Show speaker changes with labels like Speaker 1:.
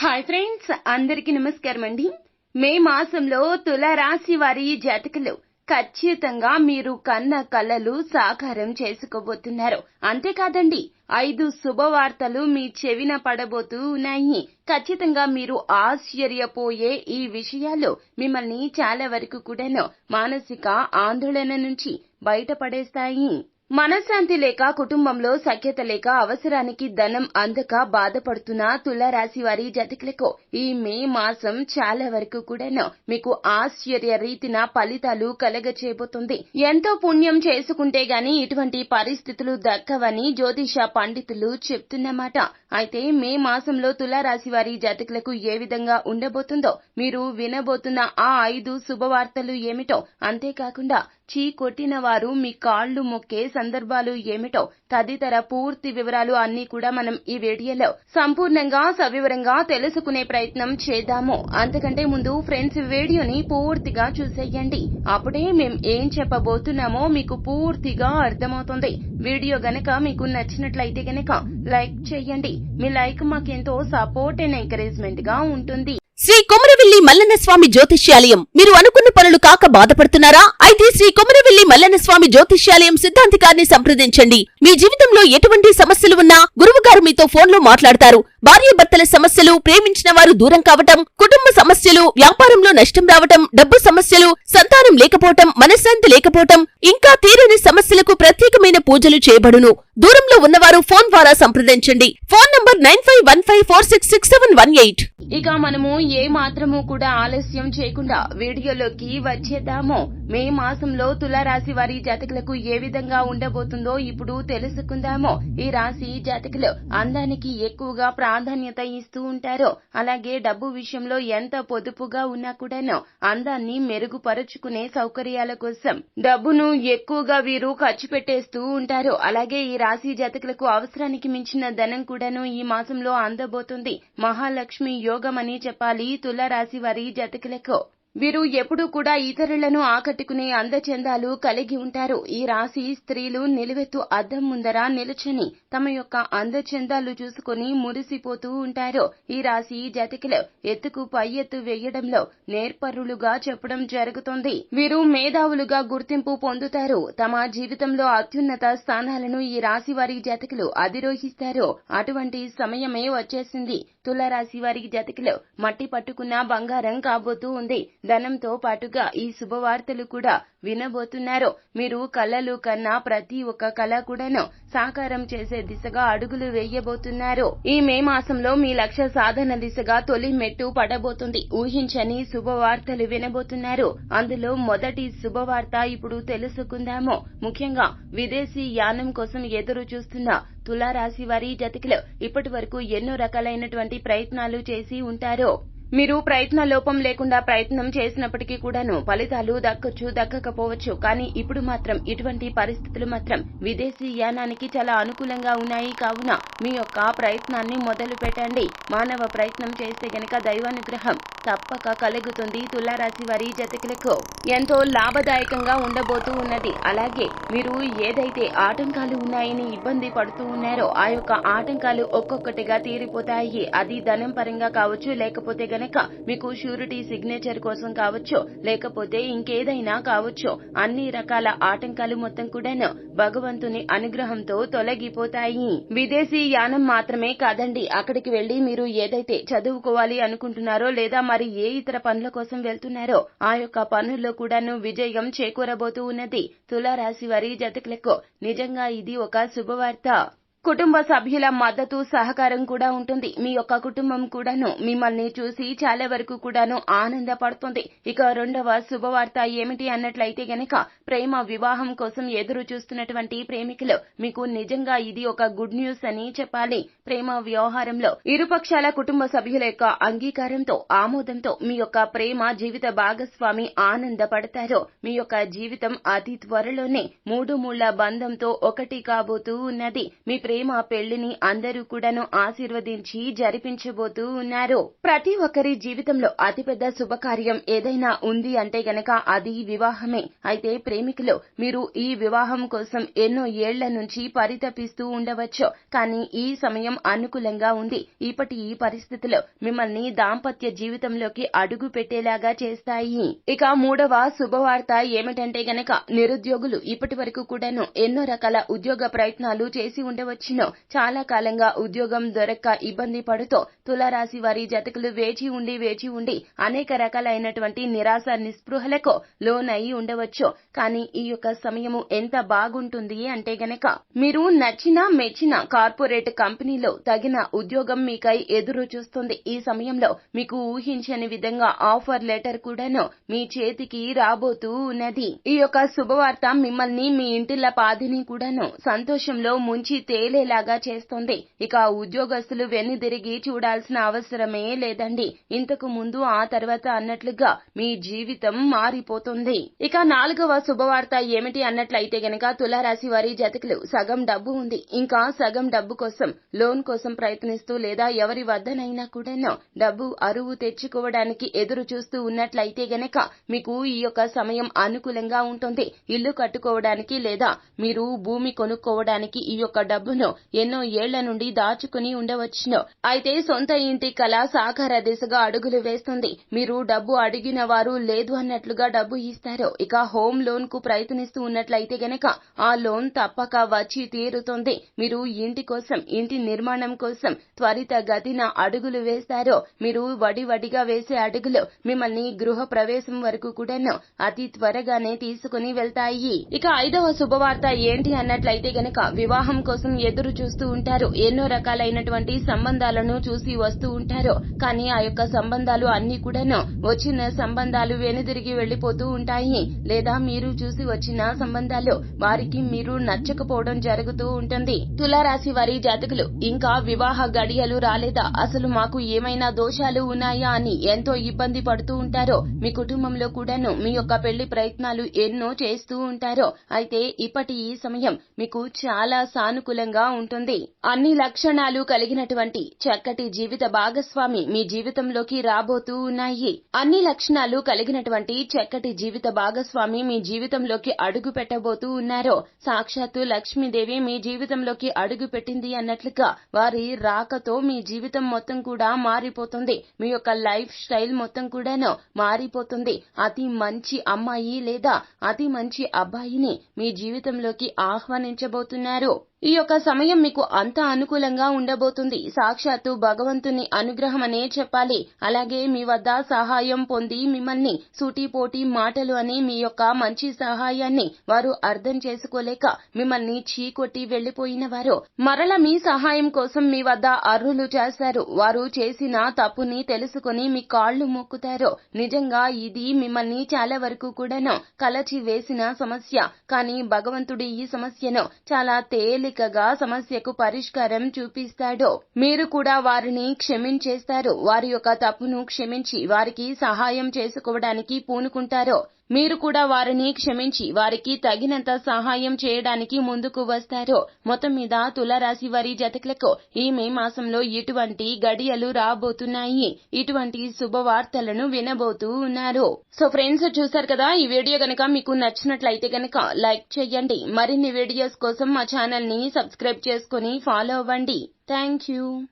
Speaker 1: Hi friends అందరికీ నమస్కారం అండి. మే మాసంలో తులారాశి వారి జాతకలు ఖచ్చితంగా మీరు కన్న కలలు సాకారం చేసుకోబోతున్నారు. అంతేకాదండి ఐదు శుభవార్తలు మీ చెవిన పడబోతూ ఉన్నాయి ఖచ్చితంగా మీరు ఆశ్చర్యపోయే ఈ విషయాలు మిమ్మల్ని చాలా వరకు కూడాను మానసిక ఆందోళన నుంచి బయటపడేస్తాయి. మనశ్శాంతి లేక కుటుంబంలో సఖ్యత లేక అవసరానికి ధనం అందక బాధపడుతున్న తులారాశి వారి జతకులకు ఈ మే మాసం చాలా వరకు కూడాను మీకు ఆశ్చర్య రీతిన ఫలితాలు కలగచేయబోతుంది. ఎంతో పుణ్యం చేసుకుంటే గాని ఇటువంటి పరిస్థితులు దక్కవని జ్యోతిష పండితులు చెప్తున్నమాట. అయితే మే మాసంలో తులారాశి వారి జాతకులకు ఏ విధంగా ఉండబోతుందో మీరు వినబోతున్న ఆ ఐదు శుభవార్తలు ఏమిటో అంతేకాకుండా చీ కొట్టిన వారు మీ కాళ్ళు మొక్కే సందర్భాలు ఏమిటో తదితర పూర్తి వివరాలు అన్ని కూడా మనం ఈ వీడియోలో సంపూర్ణంగా సవివరంగా తెలుసుకునే ప్రయత్నం చేద్దాము. అంతకంటే ముందు ఫ్రెండ్స్ వీడియోని పూర్తిగా చూసేయండి. అప్పుడే మేం ఏం చెప్పబోతున్నామో మీకు పూర్తిగా అర్థమవుతుంది. వీడియో గనక మీకు నచ్చినట్లయితే గనక లైక్ చేయండి. మీ లైక్ మాకెంతో సపోర్ట్ అండ్ ఎంకరేజ్మెంట్గా ఉంటుంది.
Speaker 2: శ్రీ కొమరవెల్లి మల్లన్న స్వామి జ్యోతిష్యాలయం. మీరు అనుకున్న పనులు కాక బాధపడుతున్నారా? అయితే శ్రీ కొమరవెల్లి మల్లన్న స్వామి జ్యోతిష్యాలయం సిద్ధాంతి గారిని సంప్రదించండి. మీ జీవితంలో ఎటువంటి సమస్యలు ఉన్నా గురువు గారు మీతో ఫోన్లో మాట్లాడతారు భార్యాభర్తల సమస్యలు ప్రేమించిన వారు దూరం కావటం కుటుంబ సమస్యలు వ్యాపారంలో నష్టం రావటం డబ్బు సమస్యలు సంతానం లేకపోవటం మనశ్శాంతి లేకపోవటం ఇంకా తీరని సమస్యలకు ప్రతి పూజలు చేయబడును. దూరంలో ఉన్నవారు ఫోన్ ద్వారా సంప్రదించండి. Phone number nine five one five four six six seven one eight.
Speaker 1: ఇక మనము ఏ మాత్రము కూడా ఆలస్యం చేయకుండా వీడియోలోకి వచ్చేద్దాము. మే మాసంలో తులారాశి వారి జాతకులకు ఏ విధంగా ఉండబోతుందో ఇప్పుడు తెలుసుకుందాము. ఈ రాశి జాతకులు అందానికి ఎక్కువగా ప్రాధాన్యత ఇస్తూ ఉంటారు. అలాగే డబ్బు విషయంలో ఎంత పొదుపుగా ఉన్నా కూడాను అందాన్ని మెరుగుపరుచుకునే సౌకర్యాల కోసం డబ్బును ఎక్కువగా వీరు ఖర్చు పెట్టేస్తూ ఉంటారు. అలాగే ఈ రాశి జాతకులకు అవసరానికి మించిన ధనం కూడాను ఈ మాసంలో అందబోతుంది. మహాలక్ష్మి యోగం అని చెప్పాలి. తులారాశి వారి జాతకులకు. వీరు ఎప్పుడూ కూడా ఇతరులను ఆకట్టుకునే అందచందాలు కలిగి ఉంటారు. ఈ రాశి స్త్రీలు నిలువెత్తు అద్దం ముందర నిలుచని తమ యొక్క అందచందాలు చూసుకుని మురిసిపోతూ ఉంటారు. ఈ రాశి జాతకులు ఎత్తుకు పై ఎత్తు వేయడంలో నేర్పరులుగా చెప్పడం జరుగుతుంది. వీరు మేధావులుగా గుర్తింపు పొందుతారు. తమ జీవితంలో అత్యున్నత స్థానాలను ఈ రాశి వారి జతకులు అధిరోహిస్తారు. అటువంటి సమయమే వచ్చేసింది. తులారాశి వారి జాతకులు మట్టి పట్టుకున్న బంగారం కాబోతూ ఉంది. ధనంతో పాటుగా ఈ శుభవార్తలు కూడా వినబోతున్నారు మీరు కళలు కన్నా ప్రతి ఒక్క కళ కూడాను సాకారం చేసే దిశగా అడుగులు వేయబోతున్నారు. ఈ మే మాసంలో మీ లక్ష్య సాధన దిశగా తొలి మెట్టు పడబోతుంది. ఊహించని శుభవార్తలు వినబోతున్నారు. అందులో మొదటి శుభవార్త ఇప్పుడు తెలుసుకుందాము. ముఖ్యంగా విదేశీ యానం కోసం ఎదురు చూస్తున్న తులారాశి వారి జతకులు ఇప్పటి వరకు ఎన్నో రకాలైనటువంటి ప్రయత్నాలు చేసి ఉంటారు. మీరు ప్రయత్న లోపం లేకుండా ప్రయత్నం చేసినప్పటికీ కూడాను ఫలితాలు దక్కొచ్చు దక్కకపోవచ్చు. కానీ ఇప్పుడు మాత్రం ఇటువంటి పరిస్థితులు మాత్రం విదేశీ యానానికి చాలా అనుకూలంగా ఉన్నాయి. కావున మీ యొక్క ప్రయత్నాన్ని మొదలు పెట్టండి. మానవ ప్రయత్నం చేస్తే గనక దైవానుగ్రహం తప్పక కలుగుతుంది. తులారాశి వారి జతకులకు ఎంతో లాభదాయకంగా ఉండబోతూ ఉన్నది. అలాగే మీరు ఏదైతే ఆటంకాలు ఉన్నాయని ఇబ్బంది పడుతూ ఉన్నారో ఆ యొక్క ఆటంకాలు ఒక్కొక్కటిగా తీరిపోతాయి. అది ధనం పరంగా కావచ్చు లేకపోతే గనక మీకు షూరిటీ సిగ్నేచర్ కోసం కావచ్చో లేకపోతే ఇంకేదైనా కావచ్చో అన్ని రకాల ఆటంకాలు మొత్తం కూడాను భగవంతుని అనుగ్రహంతో తొలగిపోతాయి. విదేశీ యానం మాత్రమే కాదండి అక్కడికి వెళ్ళి మీరు ఏదైతే చదువుకోవాలి అనుకుంటున్నారో లేదా మరి ఏ ఇతర పనుల కోసం వెళ్తున్నారో ఆ యొక్క పనుల్లో కూడాను విజయం చేకూరబోతూ ఉన్నది. తులారాశి వారి జతకులకు నిజంగా ఇది ఒక శుభవార్త. కుటుంబ సభ్యుల మద్దతు సహకారం కూడా ఉంటుంది. మీ యొక్క కుటుంబం కూడాను మిమ్మల్ని చూసి చాలా వరకు కూడాను ఆనందపడుతుంది. ఇక రెండవ శుభవార్త ఏమిటి అన్నట్లయితే గనక ప్రేమ వివాహం కోసం ఎదురు చూస్తున్నటువంటి ప్రేమికులు మీకు నిజంగా ఇది ఒక గుడ్ న్యూస్ అని చెప్పాలి. ప్రేమ వ్యవహారంలో ఇరుపక్షాల కుటుంబ సభ్యుల యొక్క అంగీకారంతో ఆమోదంతో మీ యొక్క ప్రేమ జీవిత భాగస్వామి ఆనందపడతారు. మీ యొక్క జీవితం అతి త్వరలోనే మూడు మూళ్ళ బంధంతో ఒకటి కాబోతూ ఉన్నది. మీ ప్రేమ పెళ్ళిని అందరూ కూడాను ఆశీర్వదించి జరిపించబోతూ ఉన్నారు. ప్రతి ఒక్కరి జీవితంలో అతిపెద్ద శుభకార్యం ఏదైనా ఉంది అంటే గనక అది వివాహమే. అయితే ప్రేమికులు మీరు ఈ వివాహం కోసం ఎన్నో ఏళ్ళ నుంచి పరితపిస్తూ ఉండవచ్చు. కానీ ఈ సమయం అనుకూలంగా ఉంది. ఇప్పటి ఈ పరిస్థితులు మిమ్మల్ని దాంపత్య జీవితంలోకి అడుగు పెట్టేలాగా చేస్తాయి. ఇక మూడవ శుభవార్త ఏమిటంటే గనక నిరుద్యోగులు ఇప్పటి వరకు కూడాను ఎన్నో రకాల ఉద్యోగ ప్రయత్నాలు చేసి ఉండవచ్చు. వచ్చినో చాలా కాలంగా ఉద్యోగం దొరక్క ఇబ్బంది పడుతూ తులారాశి వారి జతకులు వేచి ఉండి వేచి ఉండి అనేక రకాలైనటువంటి నిరాశ నిస్పృహలకు లోనయి ఉండవచ్చు. కానీ ఈ యొక్క సమయము ఎంత బాగుంటుంది అంటే గనక మీరు నచ్చిన మెచ్చిన కార్పొరేట్ కంపెనీలో తగిన ఉద్యోగం మీకై ఎదురు చూస్తుంది. ఈ సమయంలో మీకు ఊహించని విధంగా ఆఫర్ లెటర్ కూడాను మీ చేతికి రాబోతూ ఉన్నది. ఈ యొక్క శుభవార్త మిమ్మల్ని మీ ఇంటిల పాదిని కూడాను సంతోషంలో ముంచి తేలేలాగా చేస్తుంది. ఇక ఉద్యోగస్తులు వెన్నుదిరిగి చూడాల్సిన అవసరమే లేదండి. ఇంతకు ముందు ఆ తర్వాత అన్నట్లుగా మీ జీవితం మారిపోతుంది. ఇక నాలుగవ శుభవార్త ఏమిటి అన్నట్లయితే గనక తులారాశి వారి జతకులు సగం డబ్బు ఉంది. ఇంకా సగం డబ్బు కోసం లోన్ కోసం ప్రయత్నిస్తూ లేదా ఎవరి వద్దనైనా కూడాను డబ్బు అరువు తెచ్చుకోవడానికి ఎదురు చూస్తూ ఉన్నట్లయితే గనక మీకు ఈ యొక్క సమయం అనుకూలంగా ఉంటుంది. ఇల్లు కట్టుకోవడానికి లేదా మీరు భూమి కొనుక్కోవడానికి ఈ యొక్క డబ్బును ఎన్నో ఏళ్ళ నుండి దాచుకుని ఉండవచ్చును. అయితే సొంత ఇంటి కళ సాకార దిశగా అడుగులు వేస్తుంది. మీరు డబ్బు అడిగిన వారు లేదు అన్నట్లుగా డబ్బు ఇస్తారు. ఇక హోమ్ లోన్కు ప్రయత్నిస్తూ ఉన్నట్లయితే గనక ఆ లోన్ తప్పక వచ్చి తీరుతుంది. మీరు ఇంటి కోసం ఇంటి నిర్మాణం కోసం త్వరిత గతిన అడుగులు వేస్తారు. మీరు వడి వడిగా వేసే అడుగులు మిమ్మల్ని గృహ ప్రవేశం వరకు కూడాను అతి త్వరగానే తీసుకుని వెళ్తాయి. ఇక ఐదవ శుభవార్త ఏంటి అన్నట్లయితే గనక వివాహం కోసం ఎదురు చూస్తూ ఉంటారు. ఎన్నో రకాలైనటువంటి సంబంధాలను చూసి వస్తూ ఉంటారు. కానీ ఆ యొక్క సంబంధాలు అన్ని కూడాను వచ్చిన సంబంధాలు వెనుదిరిగి వెళ్ళిపోతూ ఉంటాయి. లేదా మీరు చూసి వచ్చిన సంబంధాలు వారికి మీరు నచ్చకపోవడం జరుగుతూ ఉంటుంది. తులారాశి వారి జాతకులు ఇంకా వివాహ గడియలు రాలేదా? అసలు మాకు ఏమైనా దోషాలు ఉన్నాయా అని ఎంతో ఇబ్బంది పడుతూ ఉంటారో. మీ కుటుంబంలో కూడాను మీ యొక్క పెళ్ళి ప్రయత్నాలు ఎన్నో చేస్తూ ఉంటారో. అయితే ఇప్పటి ఈ సమయం మీకు చాలా సానుకూలంగా ఉంటుంది. అన్ని లక్షణాలు కలిగినటువంటి చక్కటి జీవిత భాగస్వామి మీ జీవితంలోకి రాబోతూ ఉన్నాయి. అన్ని లక్షణాలు కలిగినటువంటి చక్కటి జీవిత భాగస్వామి మీ జీవితంలోకి అడుగు పెట్టబోతూ ఉన్నారో సాక్షాత్తు లక్ష్మీదేవి మీ జీవితంలోకి అడుగు పెట్టింది అన్నట్లుగా వారి రాకతో మీ జీవితం మొత్తం కూడా మారిపోతుంది. మీ యొక్క లైఫ్ స్టైల్ మొత్తం కూడాను మారిపోతుంది. అతి మంచి అమ్మాయి లేదా అతి మంచి అబ్బాయిని మీ జీవితంలోకి ఆహ్వానించబోతున్నారు. ఈ యొక్క సమయం మీకు అంత అనుకూలంగా ఉండబోతుంది. సాక్షాత్తు భగవంతుని అనుగ్రహం అనే చెప్పాలి. అలాగే మీ వద్ద సహాయం పొంది మిమ్మల్ని సూటిపోటి మాటలు అని మీ యొక్క మంచి సహాయాన్ని వారు అర్థం చేసుకోలేక మిమ్మల్ని చీకొట్టి వెళ్ళిపోయిన వారు మరల మీ సహాయం కోసం మీ వద్ద అర్రులు చేస్తారు. వారు చేసిన తప్పుని తెలుసుకుని మీ కాళ్ళు మొక్కుతారు. నిజంగా ఇది మిమ్మల్ని చాలా వరకు కూడాను కలచి వేసిన సమస్య. కానీ భగవంతుడి ఈ సమస్యను చాలా తేలి తేలికగా సమస్యకు పరిష్కారం చూపిస్తాడో మీరు కూడా వారిని క్షమించేస్తారు. వారి యొక్క తప్పును క్షమించి వారికి సహాయం చేసుకోవడానికి పూనుకుంటారు మీరు కూడా వారిని క్షమించి వారికి తగినంత సహాయం చేయడానికి ముందుకు వస్తారు. మొత్తం మీద తులారాశి వారి జతకులకు ఈ మే మాసంలో ఇటువంటి గడియలు రాబోతున్నాయి. ఇటువంటి శుభవార్తలను వినబోతూ ఉన్నారు. సో ఫ్రెండ్స్ చూసారు కదా ఈ వీడియో గనక మీకు నచ్చినట్లయితే గనక లైక్ చేయండి. మరిన్ని వీడియోస్ కోసం మా ఛానల్ని సబ్స్క్రైబ్ చేసుకుని ఫాలో అవ్వండి. Thank you.